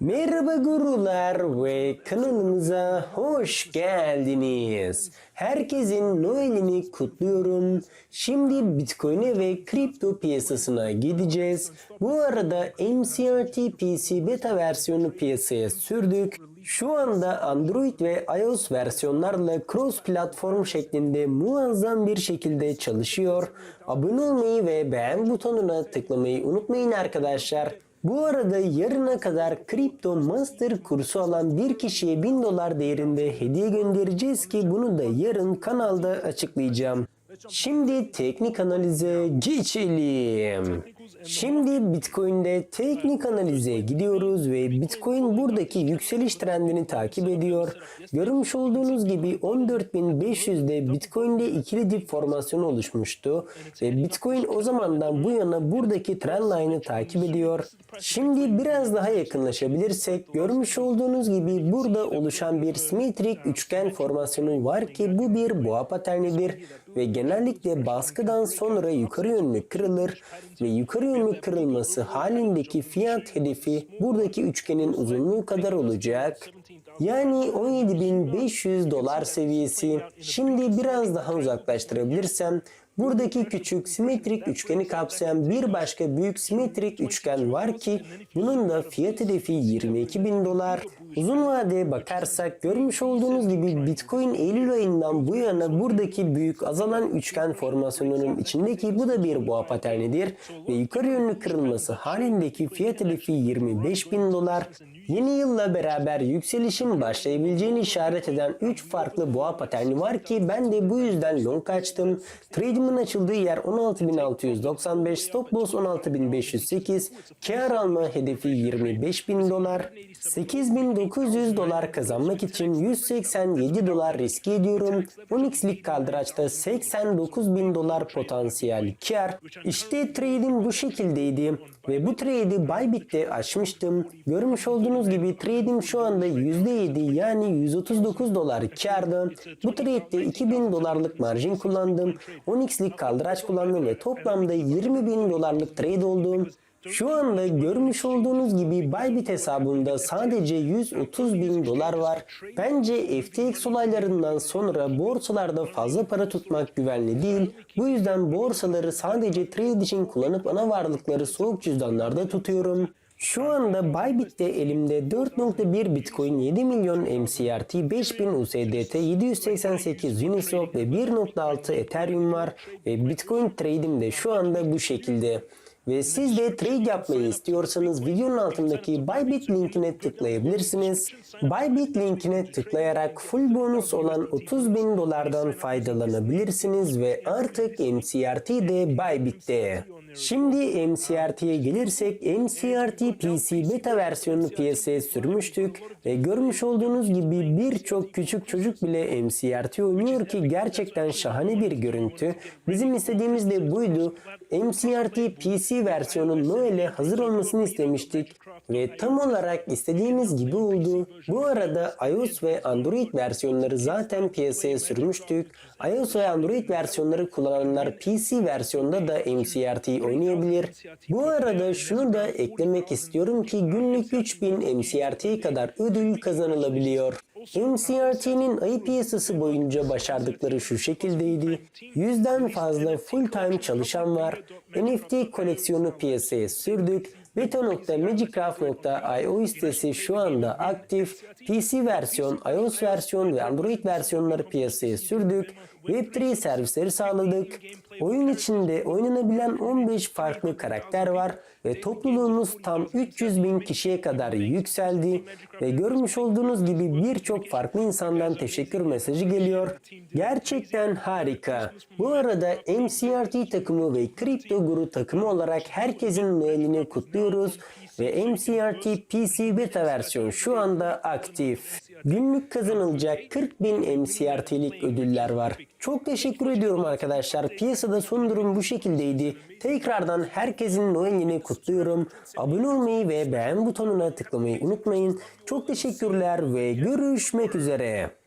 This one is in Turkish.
Merhaba gurular ve kanalımıza hoş geldiniz. Herkesin Noel'ini kutluyorum. Şimdi Bitcoin'e ve kripto piyasasına gideceğiz. Bu arada MCRT PC beta versiyonu piyasaya sürdük. Şu anda Android ve iOS versiyonlarla cross platform şeklinde muazzam bir şekilde çalışıyor. Abone olmayı ve beğen butonuna tıklamayı unutmayın arkadaşlar. Bu arada yarına kadar kripto master kursu alan bir kişiye 1000 dolar değerinde hediye göndereceğiz ki bunu da yarın kanalda açıklayacağım. Şimdi teknik analize geçelim. Şimdi Bitcoin'de teknik analize gidiyoruz ve Bitcoin buradaki yükseliş trendini takip ediyor. Görmüş olduğunuz gibi 14.500'de Bitcoin'de ikili dip formasyonu oluşmuştu ve Bitcoin o zamandan bu yana buradaki trendline'ı takip ediyor. Şimdi biraz daha yakınlaşabilirsek görmüş olduğunuz gibi burada oluşan bir simetrik üçgen formasyonu var ki bu bir boğa paternidir ve genellikle baskıdan sonra yukarı yönlü kırılır ve yukarı yönlü kırılması halindeki fiyat hedefi buradaki üçgenin uzunluğu kadar olacak. Yani 17.500 dolar seviyesi. Şimdi biraz daha uzaklaştırabilirsem Buradaki küçük simetrik üçgeni kapsayan bir başka büyük simetrik üçgen var ki bunun da fiyat hedefi 22 bin dolar. Uzun vadeye bakarsak görmüş olduğunuz gibi Bitcoin Eylül ayından bu yana buradaki büyük azalan üçgen formasyonunun içindeki bu da bir boğa paternidir ve yukarı yönlü kırılması halindeki fiyat hedefi 25 bin dolar. Yeni yılla beraber yükselişin başlayabileceğini işaret eden 3 farklı boğa paterni var ki ben de bu yüzden long açtım. Trade'imin açıldığı yer 16.695, stop loss 16.508, kar alma hedefi 25.000 dolar. 8.900 dolar kazanmak için 187 dolar riske ediyorum. 10x'lik kaldıraçta 89.000 dolar potansiyel kar. İşte trade'im bu şekildeydi ve bu trade'i Bybit'te açmıştım. Görmüş olduğunuz gibi trade'im şu anda %7 yani 139 dolar kardı. Bu trade'de 2000 dolarlık marjin kullandım. 10x'lik kaldıraç kullandım ve toplamda 20 bin dolarlık trade oldum. Şu anda görmüş olduğunuz gibi Bybit hesabımda sadece 130 bin dolar var. Bence FTX olaylarından sonra borsalarda fazla para tutmak güvenli değil. Bu yüzden borsaları sadece trade için kullanıp ana varlıkları soğuk cüzdanlarda tutuyorum. Şu anda Bybit'te elimde 4.1 Bitcoin, 7 milyon MCRT, 5000 USDT, 788 Uniswap ve 1.6 Ethereum var ve Bitcoin trade'im de şu anda bu şekilde. Ve siz de trade yapmayı istiyorsanız videonun altındaki Bybit linkine tıklayabilirsiniz. Bybit linkine tıklayarak full bonus olan 30 bin dolardan faydalanabilirsiniz ve artık MCRT de Bybit'te. Şimdi MCRT'ye gelirsek MCRT PC beta versiyonunu piyasaya sürmüştük ve görmüş olduğunuz gibi birçok küçük çocuk bile MCRT oynuyor ki gerçekten şahane bir görüntü. Bizim istediğimiz de buydu. MCRT PC versiyonun Noel'e hazır olmasını istemiştik ve tam olarak istediğimiz gibi oldu. Bu arada iOS ve Android versiyonları zaten piyasaya sürmüştük. iOS ve Android versiyonları kullananlar PC versiyonda da MCRT oynayabilir. Bu arada şunu da eklemek istiyorum ki günlük 3000 MCRT kadar ödül kazanılabiliyor. MCRT'nin ayı piyasası boyunca başardıkları şu şekildeydi. Yüzden fazla full time çalışan var. NFT koleksiyonu piyasaya sürdük. Beta.magicraft.io sitesi şu anda aktif. PC versiyon, iOS versiyon ve Android versiyonları piyasaya sürdük. Web3 servisleri sağladık. Oyun içinde oynanabilen 15 farklı karakter var ve topluluğumuz tam 300 bin kişiye kadar yükseldi ve görmüş olduğunuz gibi birçok farklı insandan teşekkür mesajı geliyor. Gerçekten harika. Bu arada MCRT takımı ve Crypto Guru takımı olarak herkesin Noel'ini kutluyoruz ve MCRT PC beta versiyon şu anda aktif. Günlük kazanılacak 40 bin MCRT'lik ödüller var. Çok teşekkür ediyorum arkadaşlar. Piyasada son durum bu şekildeydi. Tekrardan herkesin Noel'ini kutluyorum. Abone olmayı ve beğen butonuna tıklamayı unutmayın. Çok teşekkürler ve görüşmek üzere.